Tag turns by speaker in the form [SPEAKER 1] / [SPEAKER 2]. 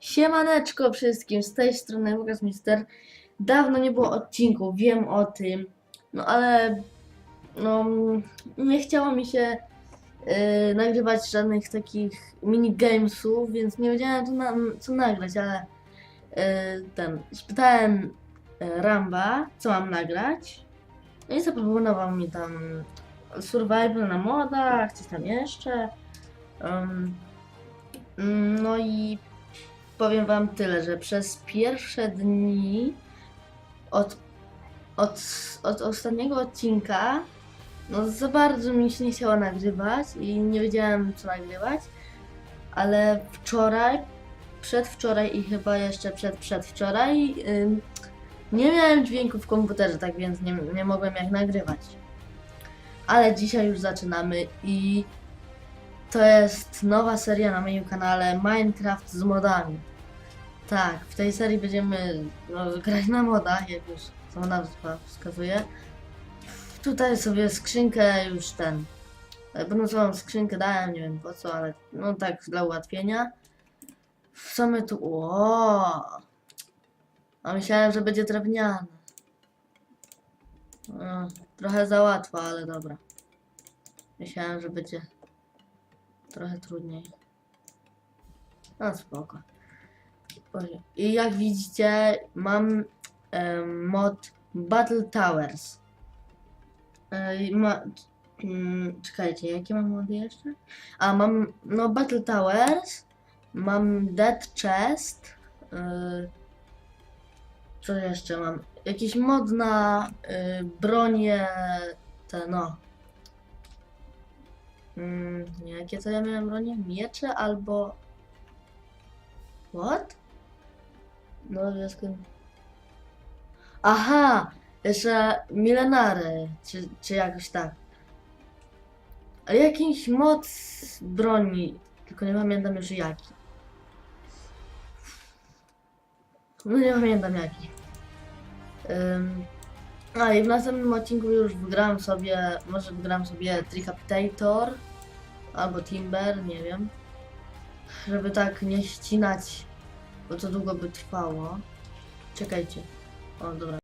[SPEAKER 1] Siemaneczko wszystkim, z tej strony Łukasz Mister. Dawno nie było odcinków, wiem o tym, no ale no nie chciało mi się yy, nagrywać żadnych takich minigamesów, więc nie wiedziałem co, na, co nagrać, ale yy, ten, spytałem yy, Ramba, co mam nagrać, no i zaproponował mi tam survival na modach, coś tam jeszcze. Ym, no i powiem wam tyle, że przez pierwsze dni od, od, od ostatniego odcinka no za bardzo mi się nie chciało nagrywać i nie wiedziałem co nagrywać, ale wczoraj, przedwczoraj i chyba jeszcze przed przedwczoraj ym, nie miałem dźwięku w komputerze, tak więc nie, nie mogłem jak nagrywać. Ale dzisiaj już zaczynamy i to jest nowa seria na moim kanale Minecraft z modami. Tak, w tej serii będziemy no, grać na modach, jak już sama nazwa wskazuje. Tutaj sobie skrzynkę już ten. Bonusową skrzynkę dałem, nie wiem po co, ale no tak dla ułatwienia. Co my tu. O! A myślałem, że będzie drewniane. No, trochę za łatwo, ale dobra. Myślałem, że będzie trochę trudniej. No spoko. I jak widzicie, mam mod Battle Towers. Ej, ma, mm, czekajcie, jakie mam mody jeszcze? A, mam, no Battle Towers, mam Dead Chest, y, co jeszcze mam? Jakiś mod na y, bronię, te no. Mm, jakie to ja miałem bronię? Miecze albo... What? No, wioskę... Aha! Jeszcze milenary, czy, czy jakoś tak. Ale jakiś mod broni, tylko nie pamiętam już jaki. No nie pamiętam jaki. Ym, a i w następnym odcinku już wygrałem sobie, może wygrałem sobie Tricapitator albo Timber, nie wiem. Żeby tak nie ścinać, bo to długo by trwało. Czekajcie. O, dobra.